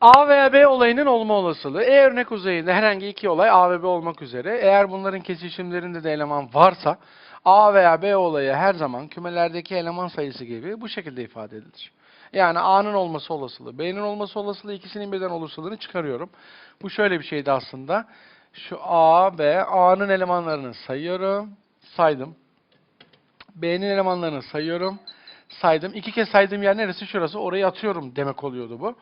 A veya B olayının olma olasılığı. E örnek uzayında herhangi iki olay A ve B olmak üzere. Eğer bunların kesişimlerinde de eleman varsa A veya B olayı her zaman kümelerdeki eleman sayısı gibi bu şekilde ifade edilir. Yani A'nın olması olasılığı, B'nin olması olasılığı ikisinin birden oluşturduğunu çıkarıyorum. Bu şöyle bir şeydi aslında. Şu A, B, A'nın elemanlarını sayıyorum. Saydım. B'nin elemanlarını sayıyorum. Saydım. İki kez saydığım yer neresi? Şurası. Orayı atıyorum demek oluyordu bu.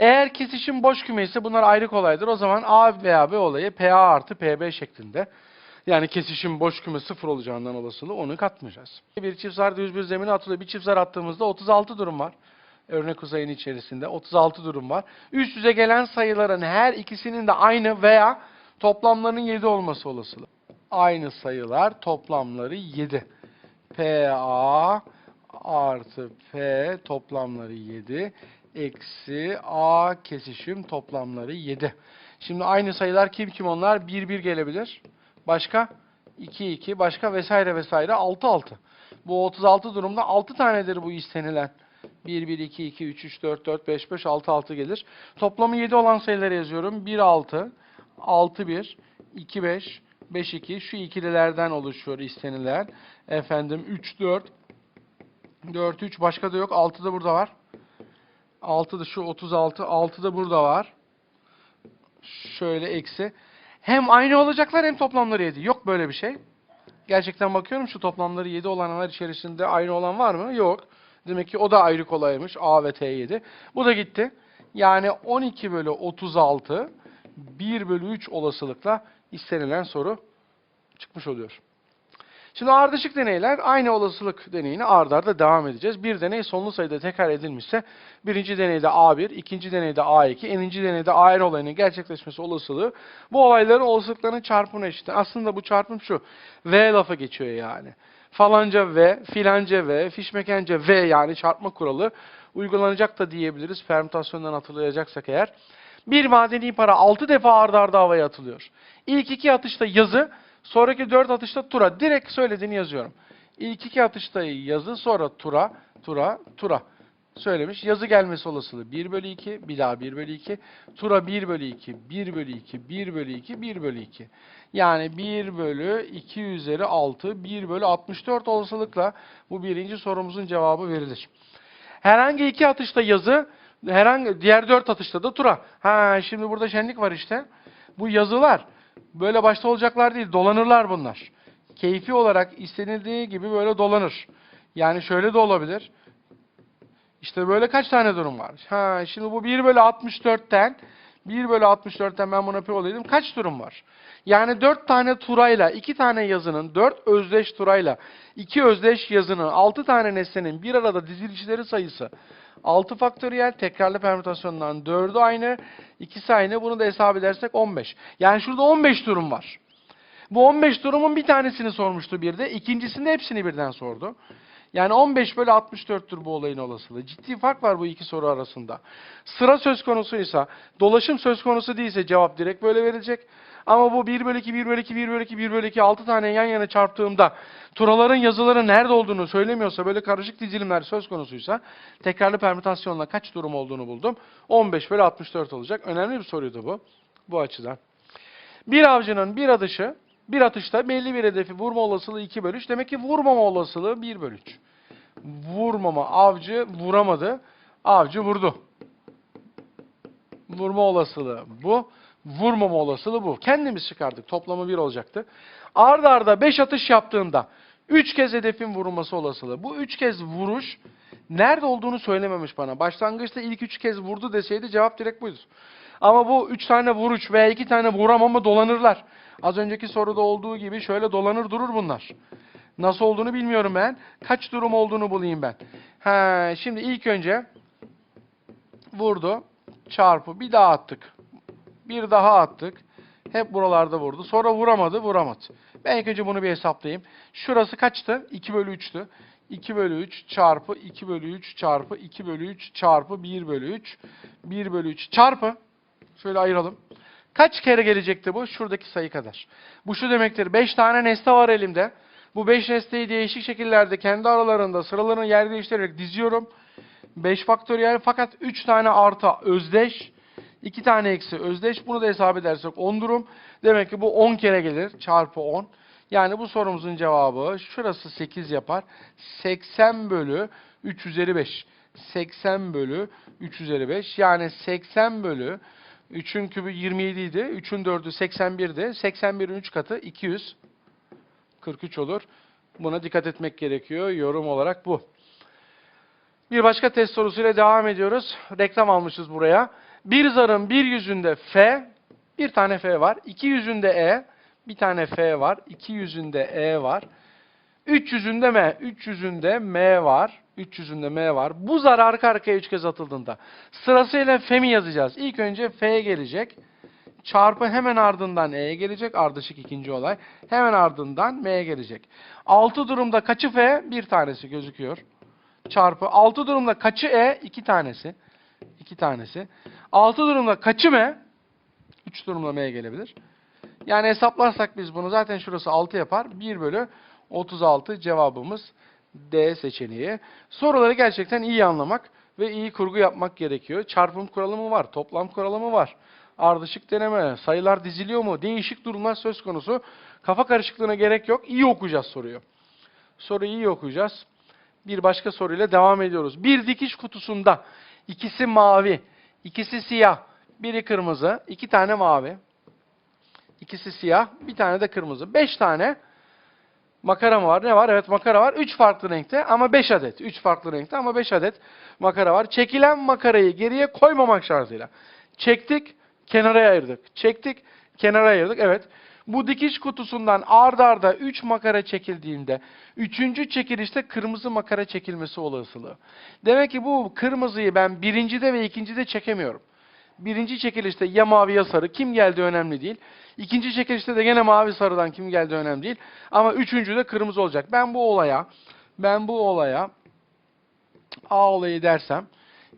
Eğer kesişim boş küme ise bunlar ayrı kolaydır. O zaman A veya B olayı PA artı PB şeklinde. Yani kesişim boş küme sıfır olacağından olasılığı onu katmayacağız. Bir çift zar düz bir zemine atılıyor. Bir çift zar attığımızda 36 durum var. Örnek uzayın içerisinde 36 durum var. Üst üste gelen sayıların her ikisinin de aynı veya toplamlarının 7 olması olasılığı. Aynı sayılar toplamları 7. PA artı P toplamları 7 eksi A kesişim toplamları 7. Şimdi aynı sayılar kim kim onlar? 1 1 gelebilir. Başka? 2 2 başka vesaire vesaire 6 6. Bu 36 durumda 6 tanedir bu istenilen. 1 1 2 2 3 3 4 4 5 5 6 6 gelir. Toplamı 7 olan sayıları yazıyorum. 1 6 6 1 2 5 5 2 şu ikililerden oluşuyor istenilen. Efendim 3 4 4 3 başka da yok. 6 da burada var. 6 da şu 36, 6 da burada var. Şöyle eksi. Hem aynı olacaklar hem toplamları 7. Yok böyle bir şey. Gerçekten bakıyorum şu toplamları 7 olanlar içerisinde aynı olan var mı? Yok. Demek ki o da ayrı kolaymış. A ve T 7. Bu da gitti. Yani 12 bölü 36 1 bölü 3 olasılıkla istenilen soru çıkmış oluyor. Şimdi ardışık deneyler aynı olasılık deneyini ard arda devam edeceğiz. Bir deney sonlu sayıda tekrar edilmişse birinci deneyde A1, ikinci deneyde A2, eninci deneyde AN olayının gerçekleşmesi olasılığı bu olayların olasılıklarının çarpımına eşittir. Aslında bu çarpım şu. V lafı geçiyor yani. Falanca V, filanca V, fişmekence V yani çarpma kuralı uygulanacak da diyebiliriz. Permütasyondan hatırlayacaksak eğer. Bir madeni para 6 defa ardı arda havaya atılıyor. İlk iki atışta yazı, sonraki dört atışta tura. Direkt söylediğini yazıyorum. İlk iki atışta yazı, sonra tura, tura, tura. Söylemiş. Yazı gelmesi olasılığı 1 bölü 2, bir daha 1 bölü 2. Tura 1 bölü 2, 1 bölü 2, 1 bölü 2, 1 bölü 2. Yani 1 bölü 2 üzeri 6, 1 bölü 64 olasılıkla bu birinci sorumuzun cevabı verilir. Herhangi iki atışta yazı, herhangi diğer dört atışta da tura. Ha şimdi burada şenlik var işte. Bu yazılar böyle başta olacaklar değil, dolanırlar bunlar. Keyfi olarak istenildiği gibi böyle dolanır. Yani şöyle de olabilir. İşte böyle kaç tane durum var? Ha şimdi bu 1 bölü 64'ten 1 bölü 64'ten ben buna pi olaydım. Kaç durum var? Yani 4 tane turayla 2 tane yazının 4 özdeş turayla 2 özdeş yazının 6 tane nesnenin bir arada dizilişleri sayısı 6 faktöriyel tekrarlı permütasyondan 4'ü aynı, ikisi aynı. Bunu da hesap edersek 15. Yani şurada 15 durum var. Bu 15 durumun bir tanesini sormuştu bir de. ikincisinde hepsini birden sordu. Yani 15 bölü 64'tür bu olayın olasılığı. Ciddi fark var bu iki soru arasında. Sıra söz konusuysa, dolaşım söz konusu değilse cevap direkt böyle verilecek. Ama bu 1 bölü 2, 1 bölü 2, 1 bölü 2, 1 bölü 2, 6 tane yan yana çarptığımda turaların yazıları nerede olduğunu söylemiyorsa, böyle karışık dizilimler söz konusuysa tekrarlı permütasyonla kaç durum olduğunu buldum. 15 bölü 64 olacak. Önemli bir soruydu bu. Bu açıdan. Bir avcının bir atışı, bir atışta belli bir hedefi vurma olasılığı 2 bölü 3. Demek ki vurmama olasılığı 1 bölü 3. Vurmama, avcı vuramadı, avcı vurdu. Vurma olasılığı bu. Vurmama olasılığı bu. Kendimiz çıkardık. Toplamı 1 olacaktı. Arda arda 5 atış yaptığında 3 kez hedefin vurulması olasılığı. Bu 3 kez vuruş nerede olduğunu söylememiş bana. Başlangıçta ilk 3 kez vurdu deseydi cevap direkt buydu. Ama bu 3 tane vuruş veya 2 tane vuramama dolanırlar. Az önceki soruda olduğu gibi şöyle dolanır durur bunlar. Nasıl olduğunu bilmiyorum ben. Kaç durum olduğunu bulayım ben. Ha, şimdi ilk önce vurdu. Çarpı bir daha attık. Bir daha attık. Hep buralarda vurdu. Sonra vuramadı, vuramadı. Ben ilk önce bunu bir hesaplayayım. Şurası kaçtı? 2 bölü 3'tü. 2 bölü 3 çarpı 2 bölü 3 çarpı 2 bölü 3 çarpı 1 bölü 3. 1 bölü 3 çarpı. Şöyle ayıralım. Kaç kere gelecekti bu? Şuradaki sayı kadar. Bu şu demektir. 5 tane nesne var elimde. Bu 5 nesneyi değişik şekillerde kendi aralarında sıralarını yer değiştirerek diziyorum. 5 faktöriyel fakat 3 tane artı özdeş 2 tane eksi özdeş. Bunu da hesap edersek 10 durum. Demek ki bu 10 kere gelir. Çarpı 10. Yani bu sorumuzun cevabı şurası 8 yapar. 80 bölü 3 üzeri 5. 80 bölü 3 üzeri 5. Yani 80 bölü 3'ün kübü 27 idi. 3'ün 4'ü 81'di. 81'in 3 katı 200. 43 olur. Buna dikkat etmek gerekiyor. Yorum olarak bu. Bir başka test sorusuyla devam ediyoruz. Reklam almışız buraya. Bir zarın bir yüzünde F, bir tane F var. İki yüzünde E, bir tane F var. İki yüzünde E var. Üç yüzünde M, üç yüzünde M var. Üç yüzünde M var. Bu zar arka arkaya üç kez atıldığında sırasıyla F'mi yazacağız. İlk önce F gelecek. Çarpı hemen ardından E gelecek. Ardışık ikinci olay. Hemen ardından M gelecek. Altı durumda kaçı F? Bir tanesi gözüküyor. Çarpı altı durumda kaçı E? İki tanesi. İki tanesi. Altı durumda kaçı M? Üç durumda M gelebilir. Yani hesaplarsak biz bunu zaten şurası 6 yapar. 1 bölü 36 cevabımız D seçeneği. Soruları gerçekten iyi anlamak ve iyi kurgu yapmak gerekiyor. Çarpım kuralı mı var? Toplam kuralı mı var? Ardışık deneme, sayılar diziliyor mu? Değişik durumlar söz konusu. Kafa karışıklığına gerek yok. İyi okuyacağız soruyu. Soruyu iyi okuyacağız. Bir başka soruyla devam ediyoruz. Bir dikiş kutusunda ikisi mavi, ikisi siyah, biri kırmızı, iki tane mavi, ikisi siyah, bir tane de kırmızı. Beş tane makara mı var? Ne var? Evet makara var. Üç farklı renkte ama beş adet. Üç farklı renkte ama beş adet makara var. Çekilen makarayı geriye koymamak şartıyla. Çektik, kenara ayırdık. Çektik, kenara ayırdık. Evet. Bu dikiş kutusundan ard arda 3 makara çekildiğinde üçüncü çekilişte kırmızı makara çekilmesi olasılığı. Demek ki bu kırmızıyı ben birincide ve ikincide çekemiyorum. Birinci çekilişte ya mavi ya sarı kim geldi önemli değil. İkinci çekilişte de gene mavi sarıdan kim geldi önemli değil. Ama üçüncüde kırmızı olacak. Ben bu olaya ben bu olaya A olayı dersem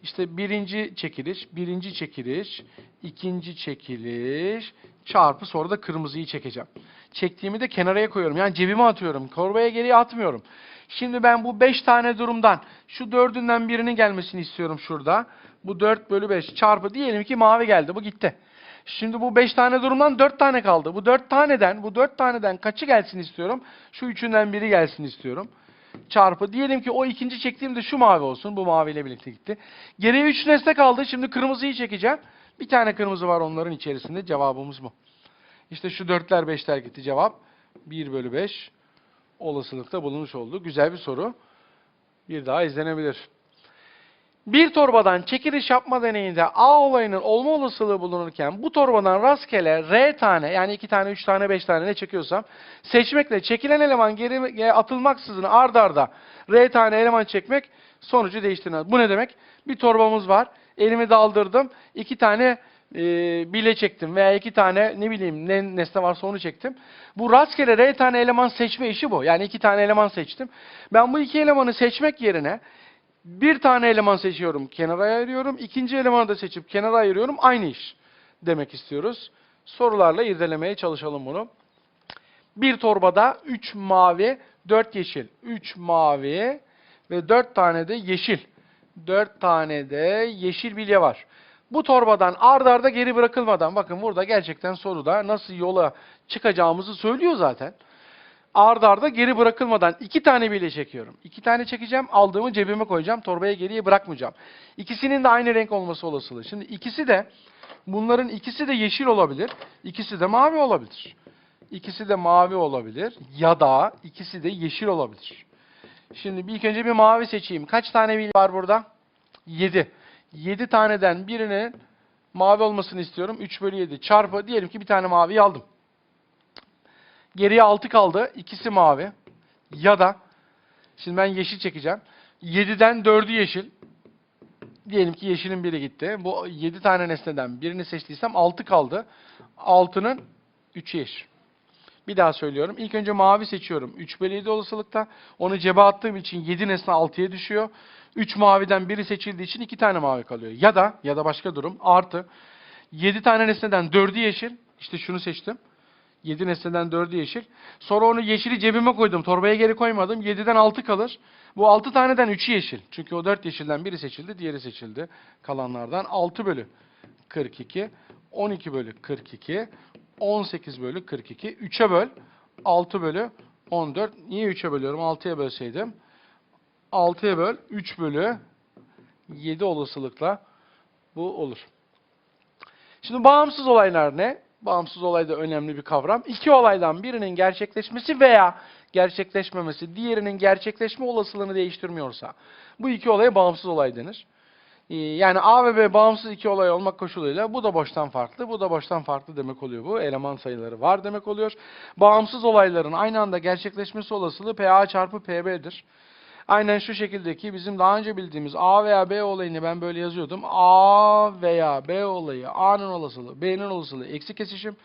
işte birinci çekiliş, birinci çekiliş, ikinci çekiliş çarpı sonra da kırmızıyı çekeceğim. Çektiğimi de kenaraya koyuyorum. Yani cebime atıyorum. Torbaya geriye atmıyorum. Şimdi ben bu 5 tane durumdan şu dördünden birinin gelmesini istiyorum şurada. Bu 4 bölü 5 çarpı diyelim ki mavi geldi. Bu gitti. Şimdi bu 5 tane durumdan 4 tane kaldı. Bu 4 taneden, bu 4 taneden kaçı gelsin istiyorum? Şu üçünden biri gelsin istiyorum çarpı. Diyelim ki o ikinci çektiğimde şu mavi olsun. Bu maviyle birlikte gitti. Geriye 3 nesne kaldı. Şimdi kırmızıyı çekeceğim. Bir tane kırmızı var onların içerisinde. Cevabımız bu. İşte şu dörtler beşler gitti cevap. 1 bölü 5 olasılıkta bulunmuş oldu. Güzel bir soru. Bir daha izlenebilir. Bir torbadan çekiliş yapma deneyinde A olayının olma olasılığı bulunurken bu torbadan rastgele R tane yani 2 tane, 3 tane, 5 tane ne çekiyorsam seçmekle çekilen eleman geri atılmaksızın ard arda R tane eleman çekmek sonucu değiştirmez. Bu ne demek? Bir torbamız var. Elimi daldırdım. 2 tane e, bile çektim veya iki tane ne bileyim ne nesne varsa onu çektim. Bu rastgele R tane eleman seçme işi bu. Yani iki tane eleman seçtim. Ben bu iki elemanı seçmek yerine bir tane eleman seçiyorum, kenara ayırıyorum. İkinci elemanı da seçip kenara ayırıyorum. Aynı iş demek istiyoruz. Sorularla irdelemeye çalışalım bunu. Bir torbada 3 mavi, 4 yeşil. 3 mavi ve 4 tane de yeşil. 4 tane de yeşil bilye var. Bu torbadan ard arda geri bırakılmadan, bakın burada gerçekten soruda nasıl yola çıkacağımızı söylüyor zaten ard arda geri bırakılmadan iki tane bile çekiyorum. İki tane çekeceğim, aldığımı cebime koyacağım, torbaya geriye bırakmayacağım. İkisinin de aynı renk olması olasılığı. Şimdi ikisi de, bunların ikisi de yeşil olabilir, ikisi de mavi olabilir. İkisi de mavi olabilir ya da ikisi de yeşil olabilir. Şimdi ilk önce bir mavi seçeyim. Kaç tane bil var burada? 7. 7 taneden birinin mavi olmasını istiyorum. 3 bölü 7 çarpı diyelim ki bir tane maviyi aldım. Geriye 6 kaldı. İkisi mavi. Ya da şimdi ben yeşil çekeceğim. 7'den 4'ü yeşil. Diyelim ki yeşilin biri gitti. Bu 7 tane nesneden birini seçtiysem 6 kaldı. 6'nın 3'ü yeşil. Bir daha söylüyorum. İlk önce mavi seçiyorum. 3 bölü 7 olasılıkta. Onu cebe attığım için 7 nesne 6'ya düşüyor. 3 maviden biri seçildiği için 2 tane mavi kalıyor. Ya da ya da başka durum artı 7 tane nesneden 4'ü yeşil. İşte şunu seçtim. 7 nesneden 4'ü yeşil. Sonra onu yeşili cebime koydum. Torbaya geri koymadım. 7'den 6 kalır. Bu 6 taneden 3'ü yeşil. Çünkü o 4 yeşilden biri seçildi, diğeri seçildi. Kalanlardan 6 bölü 42. 12 bölü 42. 18 bölü 42. 3'e böl. 6 bölü 14. Niye 3'e bölüyorum? 6'ya bölseydim. 6'ya böl. 3 bölü 7 olasılıkla bu olur. Şimdi bağımsız olaylar ne? Bağımsız olay da önemli bir kavram. İki olaydan birinin gerçekleşmesi veya gerçekleşmemesi diğerinin gerçekleşme olasılığını değiştirmiyorsa bu iki olaya bağımsız olay denir. Ee, Yani A ve B bağımsız iki olay olmak koşuluyla bu da boştan farklı, bu da boştan farklı demek oluyor bu. Eleman sayıları var demek oluyor. Bağımsız olayların aynı anda gerçekleşmesi olasılığı PA çarpı PB'dir. Aynen şu şekildeki bizim daha önce bildiğimiz A veya B olayını ben böyle yazıyordum. A veya B olayı A'nın olasılığı, B'nin olasılığı eksi kesişim.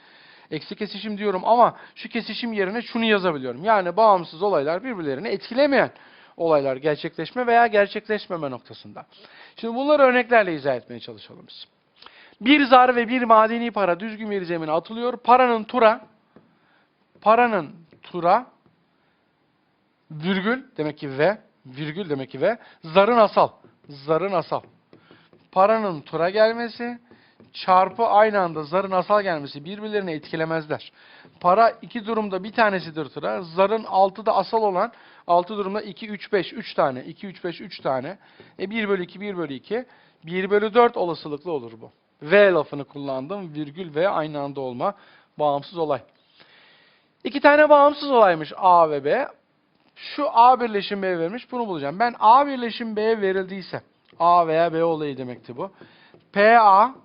Eksi kesişim diyorum ama şu kesişim yerine şunu yazabiliyorum. Yani bağımsız olaylar birbirlerini etkilemeyen olaylar gerçekleşme veya gerçekleşmeme noktasında. Şimdi bunları örneklerle izah etmeye çalışalım biz. Bir zar ve bir madeni para düzgün bir zemine atılıyor. Paranın tura, paranın tura, virgül demek ki ve, virgül demek ki ve, zarın asal, zarın asal. Paranın tura gelmesi, çarpı aynı anda zarın asal gelmesi birbirlerini etkilemezler. Para iki durumda bir tanesidir tura. Zarın altı da asal olan altı durumda 2, 3, 5, 3 tane. 2, 3, 5, 3 tane. E 1 bölü 2, 1 bölü 2. 1 bölü 4 olasılıklı olur bu. V lafını kullandım. Virgül ve aynı anda olma. Bağımsız olay. İki tane bağımsız olaymış A ve B. Şu A birleşim B vermiş. Bunu bulacağım. Ben A birleşim B verildiyse A veya B olayı demekti bu. PA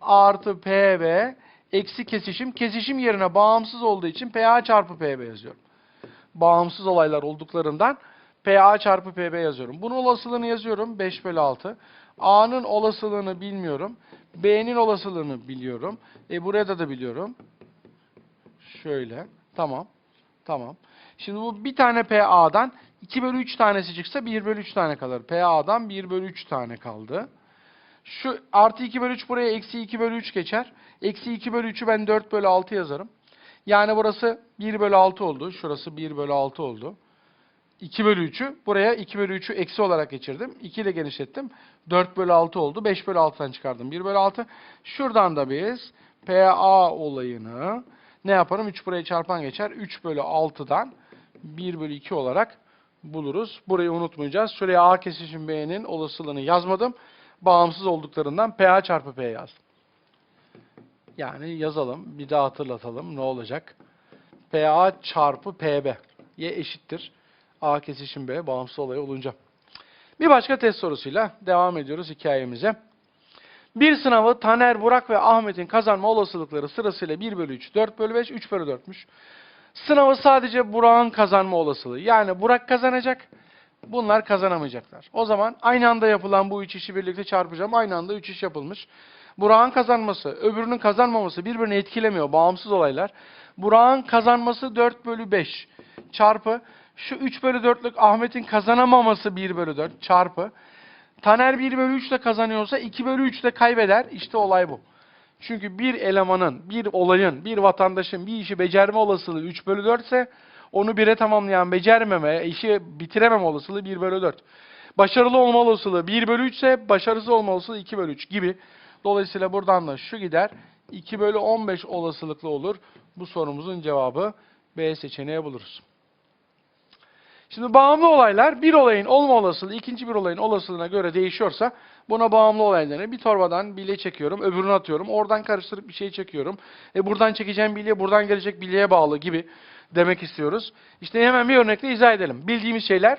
artı PB eksi kesişim. Kesişim yerine bağımsız olduğu için PA çarpı PB yazıyorum. Bağımsız olaylar olduklarından PA çarpı PB yazıyorum. Bunun olasılığını yazıyorum. 5 bölü 6. A'nın olasılığını bilmiyorum. B'nin olasılığını biliyorum. E burada da biliyorum. Şöyle. Tamam. Tamam. Şimdi bu bir tane PA'dan 2 bölü 3 tanesi çıksa 1 bölü 3 tane kalır. PA'dan 1 bölü 3 tane kaldı. Şu artı 2 bölü 3 buraya eksi 2 bölü 3 geçer. Eksi 2 bölü 3'ü ben 4 bölü 6 yazarım. Yani burası 1 bölü 6 oldu. Şurası 1 bölü 6 oldu. 2 bölü 3'ü buraya 2 bölü 3'ü eksi olarak geçirdim. 2 ile genişlettim. 4 bölü 6 oldu. 5 bölü 6'dan çıkardım. 1 bölü 6. Şuradan da biz PA olayını ne yaparım? 3 buraya çarpan geçer. 3 bölü 6'dan 1 bölü 2 olarak buluruz. Burayı unutmayacağız. Şuraya A kesişim B'nin olasılığını yazmadım. Bağımsız olduklarından PA çarpı P yazdım. Yani yazalım. Bir daha hatırlatalım. Ne olacak? PA çarpı PB. Y eşittir. A kesişim B bağımsız olay olunca. Bir başka test sorusuyla devam ediyoruz hikayemize. Bir sınavı Taner, Burak ve Ahmet'in kazanma olasılıkları sırasıyla 1 bölü 3, 4 bölü 5, 3 bölü 4'müş. Sınavı sadece Burak'ın kazanma olasılığı. Yani Burak kazanacak, bunlar kazanamayacaklar. O zaman aynı anda yapılan bu üç işi birlikte çarpacağım. Aynı anda üç iş yapılmış. Burak'ın kazanması, öbürünün kazanmaması birbirini etkilemiyor. Bağımsız olaylar. Burak'ın kazanması 4 bölü 5 çarpı şu 3 bölü 4'lük Ahmet'in kazanamaması 1 bölü 4 çarpı Taner 1 bölü 3 ile kazanıyorsa 2 bölü 3 ile kaybeder. İşte olay bu. Çünkü bir elemanın, bir olayın, bir vatandaşın bir işi becerme olasılığı 3 bölü 4 ise onu 1'e tamamlayan becermeme, işi bitirememe olasılığı 1 bölü 4. Başarılı olma olasılığı 1 bölü 3 ise başarısız olma olasılığı 2 bölü 3 gibi. Dolayısıyla buradan da şu gider. 2 bölü 15 olasılıklı olur. Bu sorumuzun cevabı B seçeneği buluruz. Şimdi bağımlı olaylar bir olayın olma olasılığı ikinci bir olayın olasılığına göre değişiyorsa buna bağımlı olay. Bir torbadan bilye çekiyorum, öbürünü atıyorum. Oradan karıştırıp bir şey çekiyorum. E buradan çekeceğim bilye buradan gelecek bilyeye bağlı gibi demek istiyoruz. İşte hemen bir örnekle izah edelim. Bildiğimiz şeyler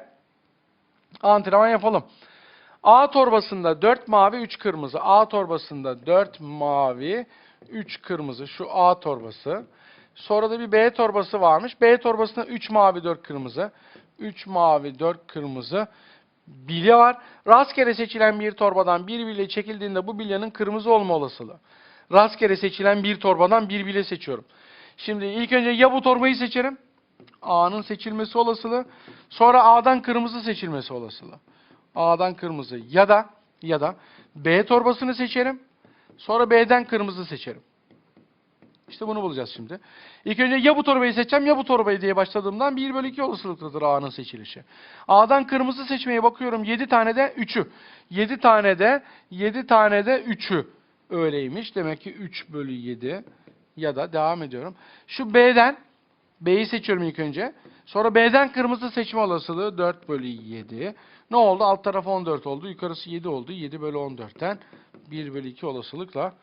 antrenman yapalım. A torbasında 4 mavi 3 kırmızı. A torbasında 4 mavi 3 kırmızı. Şu A torbası. Sonra da bir B torbası varmış. B torbasında 3 mavi 4 kırmızı. 3 mavi 4 kırmızı bilye var. Rastgele seçilen bir torbadan bir bilye çekildiğinde bu bilyenin kırmızı olma olasılığı. Rastgele seçilen bir torbadan bir bilye seçiyorum. Şimdi ilk önce ya bu torbayı seçerim. A'nın seçilmesi olasılığı. Sonra A'dan kırmızı seçilmesi olasılığı. A'dan kırmızı ya da ya da B torbasını seçerim. Sonra B'den kırmızı seçerim. İşte bunu bulacağız şimdi. İlk önce ya bu torbayı seçeceğim ya bu torbayı diye başladığımdan 1 bölü 2 olasılıklıdır A'nın seçilişi. A'dan kırmızı seçmeye bakıyorum 7 tane de 3'ü. 7 tane de 7 tane de 3'ü. öyleymiş. Demek ki 3 bölü 7 ya da devam ediyorum. Şu B'den B'yi seçiyorum ilk önce. Sonra B'den kırmızı seçme olasılığı 4 bölü 7. Ne oldu? Alt taraf 14 oldu. Yukarısı 7 oldu. 7 bölü 14'ten 1 bölü 2 olasılıkla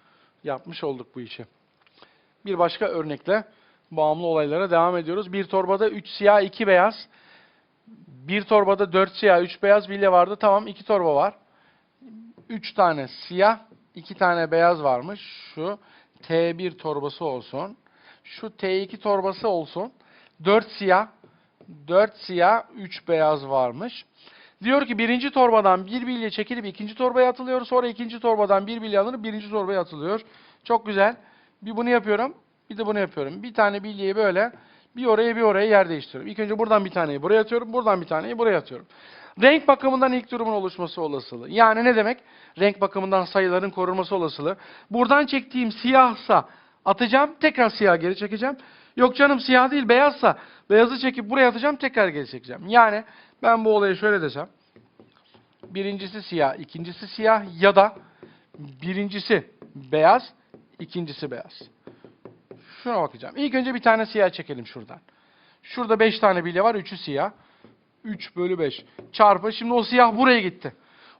yapmış olduk bu işi. Bir başka örnekle bağımlı olaylara devam ediyoruz. Bir torbada 3 siyah 2 beyaz. Bir torbada 4 siyah 3 beyaz bilye vardı. Tamam 2 torba var. 3 tane siyah 2 tane beyaz varmış. Şu T1 torbası olsun. Şu T2 torbası olsun. 4 siyah 4 siyah 3 beyaz varmış. Diyor ki birinci torbadan bir bilye çekilip ikinci torbaya atılıyor. Sonra ikinci torbadan bir bilye alınıp birinci torbaya atılıyor. Çok güzel. Bir bunu yapıyorum. Bir de bunu yapıyorum. Bir tane bilyeyi böyle bir oraya bir oraya yer değiştiriyorum. İlk önce buradan bir taneyi buraya atıyorum. Buradan bir taneyi buraya atıyorum. Renk bakımından ilk durumun oluşması olasılığı. Yani ne demek? Renk bakımından sayıların korunması olasılığı. Buradan çektiğim siyahsa atacağım. Tekrar siyah geri çekeceğim. Yok canım siyah değil beyazsa beyazı çekip buraya atacağım. Tekrar geri çekeceğim. Yani ben bu olayı şöyle desem. Birincisi siyah, ikincisi siyah ya da birincisi beyaz, ikincisi beyaz. Şuna bakacağım. İlk önce bir tane siyah çekelim şuradan. Şurada 5 tane bilye var. 3'ü siyah. 3 bölü 5 çarpı. Şimdi o siyah buraya gitti.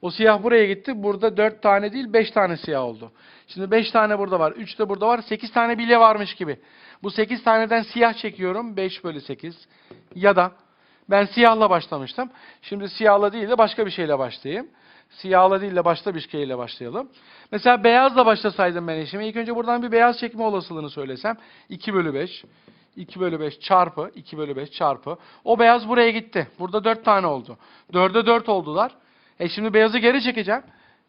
O siyah buraya gitti. Burada 4 tane değil 5 tane siyah oldu. Şimdi 5 tane burada var. 3 de burada var. 8 tane bilye varmış gibi. Bu 8 taneden siyah çekiyorum. 5 bölü 8. Ya da ben siyahla başlamıştım. Şimdi siyahla değil de başka bir şeyle başlayayım. Siyahla değil de başka bir şeyle başlayalım. Mesela beyazla başlasaydım ben işime. İlk önce buradan bir beyaz çekme olasılığını söylesem. 2 bölü 5. 2 bölü 5 çarpı 2 bölü 5 çarpı. O beyaz buraya gitti. Burada 4 tane oldu. 4'e 4 oldular. E şimdi beyazı geri çekeceğim.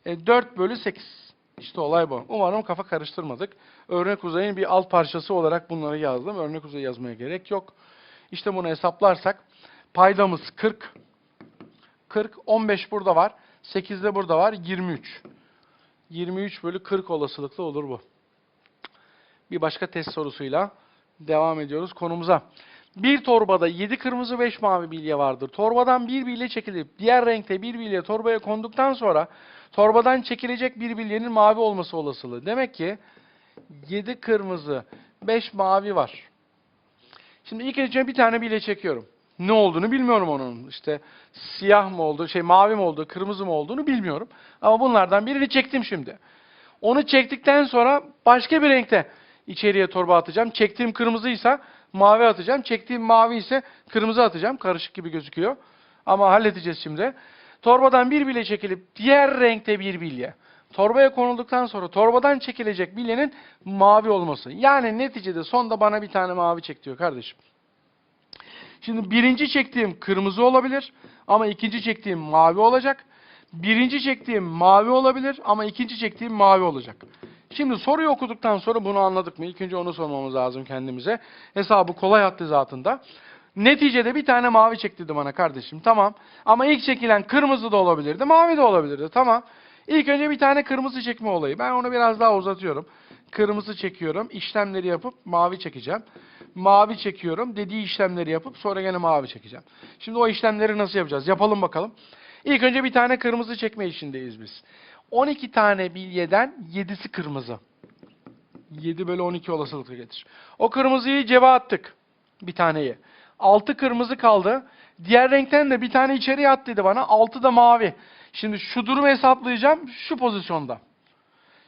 E 4 bölü 8. İşte olay bu. Umarım kafa karıştırmadık. Örnek uzayın bir alt parçası olarak bunları yazdım. Örnek uzayı yazmaya gerek yok. İşte bunu hesaplarsak paydamız 40. 40, 15 burada var. 8 de burada var. 23. 23 bölü 40 olasılıkla olur bu. Bir başka test sorusuyla devam ediyoruz konumuza. Bir torbada 7 kırmızı 5 mavi bilye vardır. Torbadan bir bilye çekilip diğer renkte bir bilye torbaya konduktan sonra torbadan çekilecek bir bilyenin mavi olması olasılığı. Demek ki 7 kırmızı 5 mavi var. Şimdi ilk önce bir tane bilye çekiyorum. Ne olduğunu bilmiyorum onun. İşte siyah mı oldu, şey mavi mi oldu, kırmızı mı olduğunu bilmiyorum. Ama bunlardan birini çektim şimdi. Onu çektikten sonra başka bir renkte içeriye torba atacağım. Çektiğim kırmızıysa mavi atacağım. Çektiğim mavi ise kırmızı atacağım. Karışık gibi gözüküyor. Ama halledeceğiz şimdi. Torbadan bir bilye çekilip diğer renkte bir bilye. Torbaya konulduktan sonra torbadan çekilecek bilyenin mavi olması. Yani neticede sonda bana bir tane mavi çek diyor kardeşim. Şimdi birinci çektiğim kırmızı olabilir ama ikinci çektiğim mavi olacak. Birinci çektiğim mavi olabilir ama ikinci çektiğim mavi olacak. Şimdi soruyu okuduktan sonra bunu anladık mı? İlk önce onu sormamız lazım kendimize. Hesabı kolay hattı zatında. Neticede bir tane mavi çek dedi bana kardeşim. Tamam. Ama ilk çekilen kırmızı da olabilirdi, mavi de olabilirdi. Tamam. İlk önce bir tane kırmızı çekme olayı. Ben onu biraz daha uzatıyorum. Kırmızı çekiyorum. işlemleri yapıp mavi çekeceğim. Mavi çekiyorum. Dediği işlemleri yapıp sonra gene mavi çekeceğim. Şimdi o işlemleri nasıl yapacağız? Yapalım bakalım. İlk önce bir tane kırmızı çekme işindeyiz biz. 12 tane bilyeden 7'si kırmızı. 7 bölü 12 olasılıkla getir. O kırmızıyı cebe attık. Bir taneyi. 6 kırmızı kaldı. Diğer renkten de bir tane içeriye at dedi bana. 6 da mavi. Şimdi şu durumu hesaplayacağım şu pozisyonda.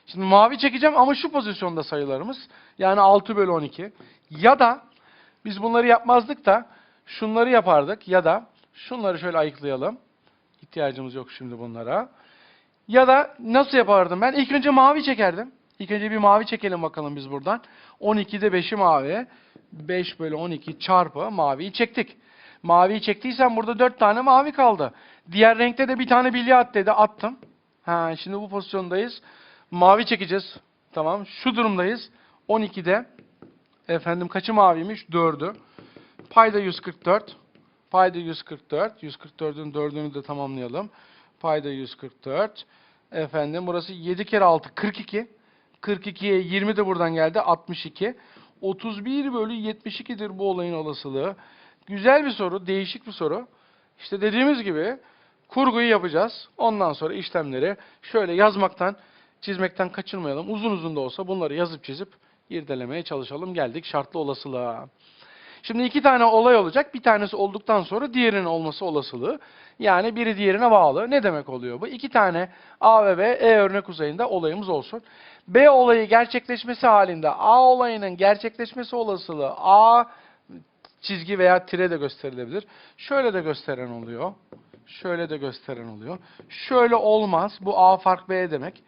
Şimdi mavi çekeceğim ama şu pozisyonda sayılarımız. Yani 6 bölü 12. Ya da biz bunları yapmazdık da şunları yapardık. Ya da şunları şöyle ayıklayalım. İhtiyacımız yok şimdi bunlara. Ya da nasıl yapardım ben? İlk önce mavi çekerdim. İlk önce bir mavi çekelim bakalım biz buradan. 12'de 5'i mavi. 5 bölü 12 çarpı maviyi çektik. Maviyi çektiysen burada 4 tane mavi kaldı. Diğer renkte de bir tane bilye at dedi. Attım. Ha, şimdi bu pozisyondayız. Mavi çekeceğiz. Tamam. Şu durumdayız. 12'de efendim kaçı maviymiş? 4'ü. Payda 144. Payda 144. 144'ün 4'ünü de tamamlayalım. Payda 144. Efendim burası 7 kere 6 42. 42'ye 20 de buradan geldi 62. 31 bölü 72'dir bu olayın olasılığı. Güzel bir soru, değişik bir soru. İşte dediğimiz gibi kurguyu yapacağız. Ondan sonra işlemleri şöyle yazmaktan çizmekten kaçırmayalım. Uzun uzun da olsa bunları yazıp çizip irdelemeye çalışalım. Geldik şartlı olasılığa. Şimdi iki tane olay olacak. Bir tanesi olduktan sonra diğerinin olması olasılığı. Yani biri diğerine bağlı. Ne demek oluyor bu? İki tane A ve B, E örnek uzayında olayımız olsun. B olayı gerçekleşmesi halinde A olayının gerçekleşmesi olasılığı A çizgi veya tire de gösterilebilir. Şöyle de gösteren oluyor. Şöyle de gösteren oluyor. Şöyle olmaz. Bu A fark B demek.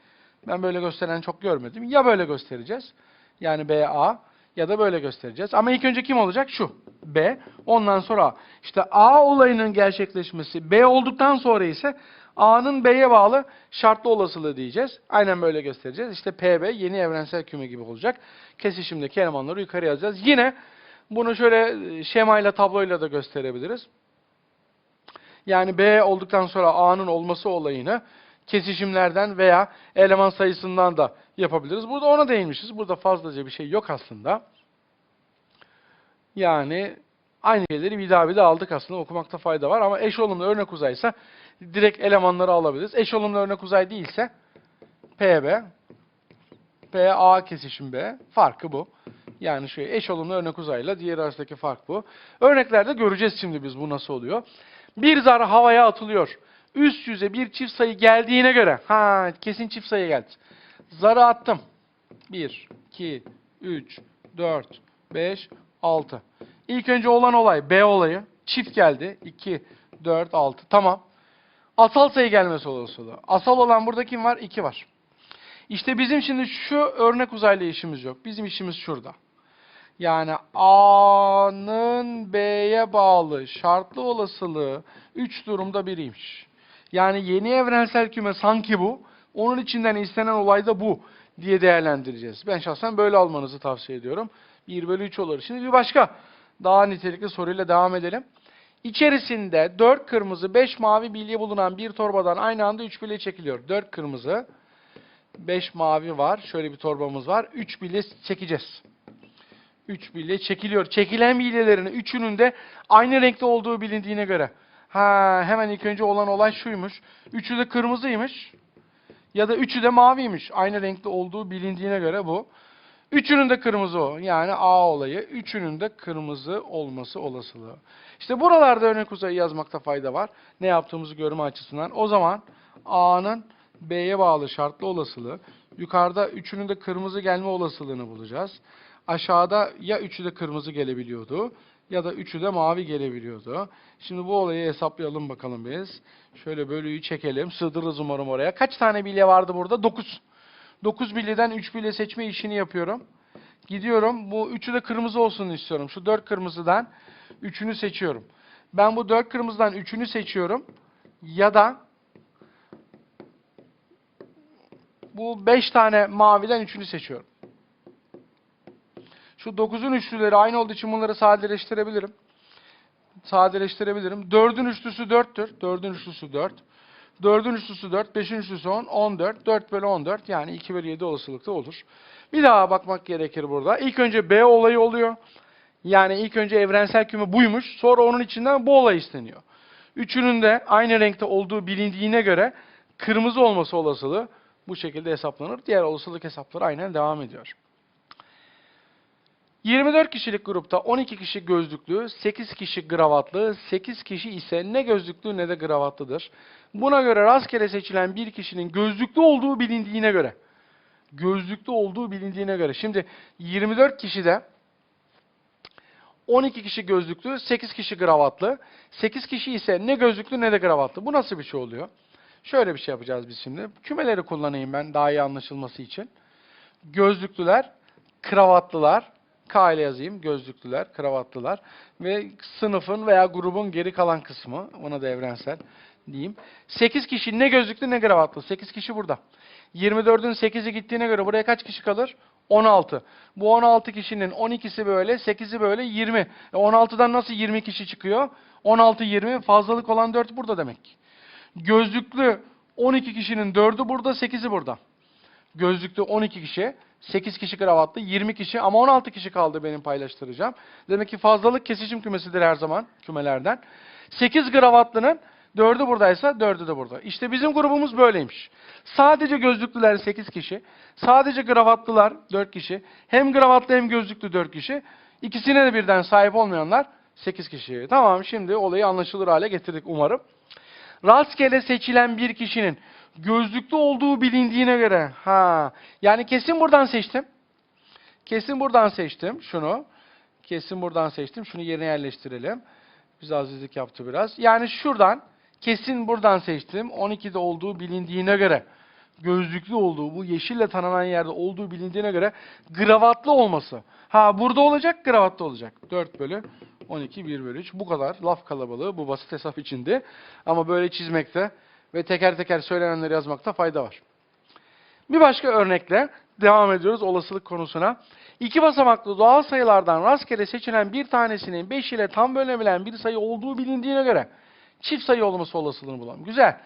Ben böyle gösteren çok görmedim. Ya böyle göstereceğiz. Yani BA ya da böyle göstereceğiz. Ama ilk önce kim olacak? Şu. B. Ondan sonra A. İşte A olayının gerçekleşmesi B olduktan sonra ise A'nın B'ye bağlı şartlı olasılığı diyeceğiz. Aynen böyle göstereceğiz. İşte PB yeni evrensel küme gibi olacak. Kesişimdeki elemanları yukarı yazacağız. Yine bunu şöyle e, şemayla, tabloyla da gösterebiliriz. Yani B olduktan sonra A'nın olması olayını kesişimlerden veya eleman sayısından da yapabiliriz. Burada ona değinmişiz. Burada fazlaca bir şey yok aslında. Yani aynı şeyleri bir daha aldık aslında. Okumakta fayda var ama eş olumlu örnek uzaysa direkt elemanları alabiliriz. Eş olumlu örnek uzay değilse PB, PA kesişim B. Farkı bu. Yani şu eş olumlu örnek uzayla diğer arasındaki fark bu. Örneklerde göreceğiz şimdi biz bu nasıl oluyor. Bir zar havaya atılıyor. Üst yüze bir çift sayı geldiğine göre. Ha kesin çift sayı geldi. Zarı attım. 1, 2, 3, 4, 5, 6. İlk önce olan olay B olayı. Çift geldi. 2, 4, 6. Tamam. Asal sayı gelmesi olasılığı. Asal olan burada kim var? 2 var. İşte bizim şimdi şu örnek uzayla işimiz yok. Bizim işimiz şurada. Yani A'nın B'ye bağlı şartlı olasılığı 3 durumda biriymiş. Yani yeni evrensel küme sanki bu. Onun içinden istenen olay da bu diye değerlendireceğiz. Ben şahsen böyle almanızı tavsiye ediyorum. 1 bölü 3 olur. Şimdi bir başka daha nitelikli soruyla devam edelim. İçerisinde 4 kırmızı 5 mavi bilye bulunan bir torbadan aynı anda 3 bilye çekiliyor. 4 kırmızı 5 mavi var. Şöyle bir torbamız var. 3 bilye çekeceğiz. 3 bilye çekiliyor. Çekilen bilyelerin üçünün de aynı renkte olduğu bilindiğine göre. Ha, hemen ilk önce olan olay şuymuş. Üçü de kırmızıymış. Ya da üçü de maviymiş. Aynı renkte olduğu bilindiğine göre bu. Üçünün de kırmızı o. Yani A olayı. Üçünün de kırmızı olması olasılığı. İşte buralarda örnek uzayı yazmakta fayda var. Ne yaptığımızı görme açısından. O zaman A'nın B'ye bağlı şartlı olasılığı. Yukarıda üçünün de kırmızı gelme olasılığını bulacağız. Aşağıda ya üçü de kırmızı gelebiliyordu ya da üçü de mavi gelebiliyordu. Şimdi bu olayı hesaplayalım bakalım biz. Şöyle bölüyü çekelim. Sığdırırız umarım oraya. Kaç tane bilye vardı burada? 9. 9 bilyeden 3 bilye seçme işini yapıyorum. Gidiyorum. Bu üçü de kırmızı olsun istiyorum. Şu 4 kırmızıdan 3'ünü seçiyorum. Ben bu 4 kırmızıdan 3'ünü seçiyorum. Ya da bu 5 tane maviden 3'ünü seçiyorum. Şu 9'un üçlüleri aynı olduğu için bunları sadeleştirebilirim. Sadeleştirebilirim. 4'ün üçlüsü 4'tür. 4'ün üçlüsü 4. 4'ün üçlüsü 4. 5'in üçlüsü 10. 14. 4 bölü 14. Yani 2 bölü 7 olasılıkta olur. Bir daha bakmak gerekir burada. İlk önce B olayı oluyor. Yani ilk önce evrensel küme buymuş. Sonra onun içinden bu olay isteniyor. Üçünün de aynı renkte olduğu bilindiğine göre kırmızı olması olasılığı bu şekilde hesaplanır. Diğer olasılık hesapları aynen devam ediyor. 24 kişilik grupta 12 kişi gözlüklü, 8 kişi gravatlı, 8 kişi ise ne gözlüklü ne de gravatlıdır. Buna göre rastgele seçilen bir kişinin gözlüklü olduğu bilindiğine göre, gözlüklü olduğu bilindiğine göre. Şimdi 24 kişide 12 kişi gözlüklü, 8 kişi gravatlı, 8 kişi ise ne gözlüklü ne de gravatlı. Bu nasıl bir şey oluyor? Şöyle bir şey yapacağız biz şimdi. Kümeleri kullanayım ben daha iyi anlaşılması için. Gözlüklüler, kravatlılar, K ile yazayım. Gözlüklüler, kravatlılar ve sınıfın veya grubun geri kalan kısmı. Ona da evrensel diyeyim. 8 kişi ne gözlüklü ne kravatlı. 8 kişi burada. 24'ün 8'i gittiğine göre buraya kaç kişi kalır? 16. Bu 16 kişinin 12'si böyle, 8'i böyle 20. E 16'dan nasıl 20 kişi çıkıyor? 16 20 fazlalık olan 4 burada demek. Gözlüklü 12 kişinin 4'ü burada, 8'i burada. Gözlüklü 12 kişi, 8 kişi kravatlı, 20 kişi ama 16 kişi kaldı benim paylaştıracağım. Demek ki fazlalık kesişim kümesidir her zaman kümelerden. 8 gravatlının 4'ü buradaysa 4'ü de burada. İşte bizim grubumuz böyleymiş. Sadece gözlüklüler 8 kişi. Sadece gravatlılar 4 kişi. Hem gravatlı hem gözlüklü 4 kişi. İkisine de birden sahip olmayanlar 8 kişi. Tamam şimdi olayı anlaşılır hale getirdik umarım. Rastgele seçilen bir kişinin gözlüklü olduğu bilindiğine göre ha yani kesin buradan seçtim. Kesin buradan seçtim şunu. Kesin buradan seçtim. Şunu yerine yerleştirelim. Biz azizlik yaptı biraz. Yani şuradan kesin buradan seçtim. 12'de olduğu bilindiğine göre gözlüklü olduğu bu yeşille tanınan yerde olduğu bilindiğine göre gravatlı olması. Ha burada olacak gravatlı olacak. 4 bölü 12 1 bölü 3 bu kadar laf kalabalığı bu basit hesap içindi. Ama böyle çizmekte ve teker teker söylenenleri yazmakta fayda var. Bir başka örnekle devam ediyoruz olasılık konusuna. İki basamaklı doğal sayılardan rastgele seçilen bir tanesinin 5 ile tam bölünebilen bir sayı olduğu bilindiğine göre çift sayı olması olasılığını bulalım. Güzel.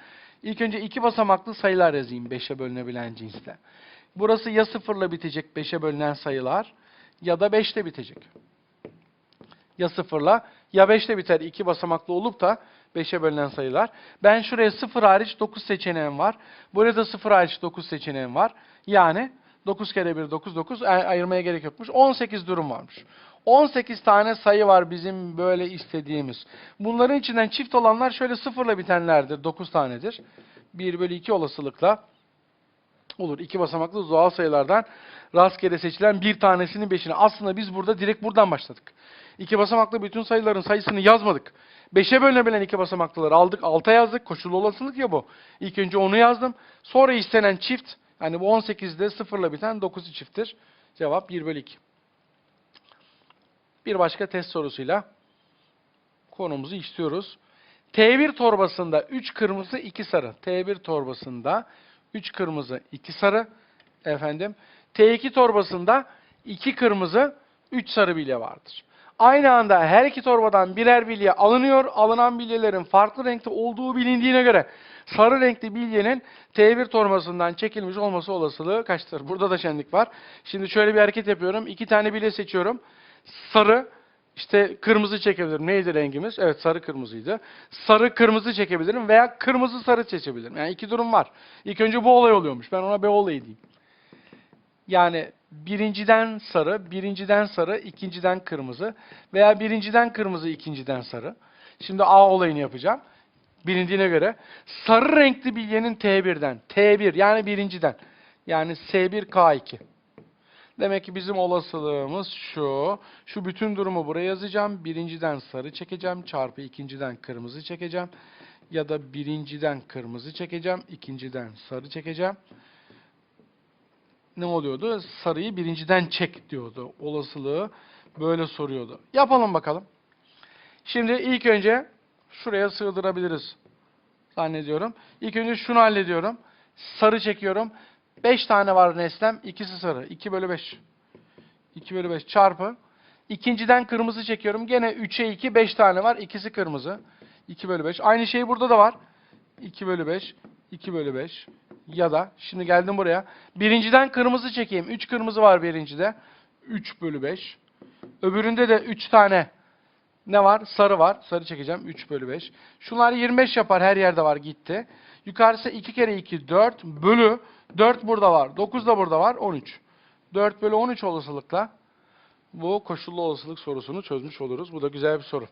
İlk önce iki basamaklı sayılar yazayım 5'e bölünebilen cinste. Burası ya sıfırla bitecek 5'e bölünen sayılar ya da 5'te bitecek. Ya sıfırla ya 5'te biter iki basamaklı olup da 5'e bölünen sayılar. Ben şuraya 0 hariç 9 seçeneğim var. Buraya da 0 hariç 9 seçeneğim var. Yani 9 kere 1 9 9 ay- ayırmaya gerek yokmuş. 18 durum varmış. 18 tane sayı var bizim böyle istediğimiz. Bunların içinden çift olanlar şöyle sıfırla bitenlerdir. 9 tanedir. 1 bölü 2 olasılıkla olur. İki basamaklı doğal sayılardan rastgele seçilen bir tanesinin beşini. Aslında biz burada direkt buradan başladık. İki basamaklı bütün sayıların sayısını yazmadık. Beşe bölünebilen iki basamaklıları aldık. Alta yazdık. Koşullu olasılık ya bu. İlk önce onu yazdım. Sonra istenen çift. Yani bu 18'de sıfırla biten 9'u çifttir. Cevap 1 bölü 2. Bir başka test sorusuyla konumuzu istiyoruz. T1 torbasında 3 kırmızı 2 sarı. T1 torbasında 3 kırmızı 2 sarı. Efendim. T2 torbasında 2 kırmızı 3 sarı bilye vardır. Aynı anda her iki torbadan birer bilye alınıyor. Alınan bilyelerin farklı renkte olduğu bilindiğine göre sarı renkli bilyenin T1 torbasından çekilmiş olması olasılığı kaçtır? Burada da şenlik var. Şimdi şöyle bir hareket yapıyorum. İki tane bilye seçiyorum. Sarı, işte kırmızı çekebilirim. Neydi rengimiz? Evet sarı kırmızıydı. Sarı kırmızı çekebilirim veya kırmızı sarı seçebilirim. Yani iki durum var. İlk önce bu olay oluyormuş. Ben ona B olayı diyeyim. Yani birinciden sarı, birinciden sarı, ikinciden kırmızı veya birinciden kırmızı, ikinciden sarı. Şimdi A olayını yapacağım. Bilindiğine göre sarı renkli bilyenin T1'den, T1 yani birinciden yani S1K2. Demek ki bizim olasılığımız şu. Şu bütün durumu buraya yazacağım. Birinciden sarı çekeceğim. Çarpı ikinciden kırmızı çekeceğim. Ya da birinciden kırmızı çekeceğim. ikinciden sarı çekeceğim. Ne oluyordu? Sarıyı birinciden çek diyordu. Olasılığı böyle soruyordu. Yapalım bakalım. Şimdi ilk önce şuraya sığdırabiliriz zannediyorum. İlk önce şunu hallediyorum. Sarı çekiyorum. 5 tane var nesnem. ikisi sarı. 2 bölü 5. 2 bölü 5 çarpı. İkinciden kırmızı çekiyorum. Gene 3'e 2 5 tane var. İkisi kırmızı. 2 bölü 5. Aynı şey burada da var. 2 bölü 5. 2 bölü 5. Ya da şimdi geldim buraya. Birinciden kırmızı çekeyim. 3 kırmızı var birincide. 3 bölü 5. Öbüründe de 3 tane ne var? Sarı var. Sarı çekeceğim. 3 bölü 5. Şunlar 25 yapar. Her yerde var. Gitti. Yukarısı 2 kere 2 4 bölü 4 burada var. 9 da burada var. 13. 4 bölü 13 olasılıkla bu koşullu olasılık sorusunu çözmüş oluruz. Bu da güzel bir soru.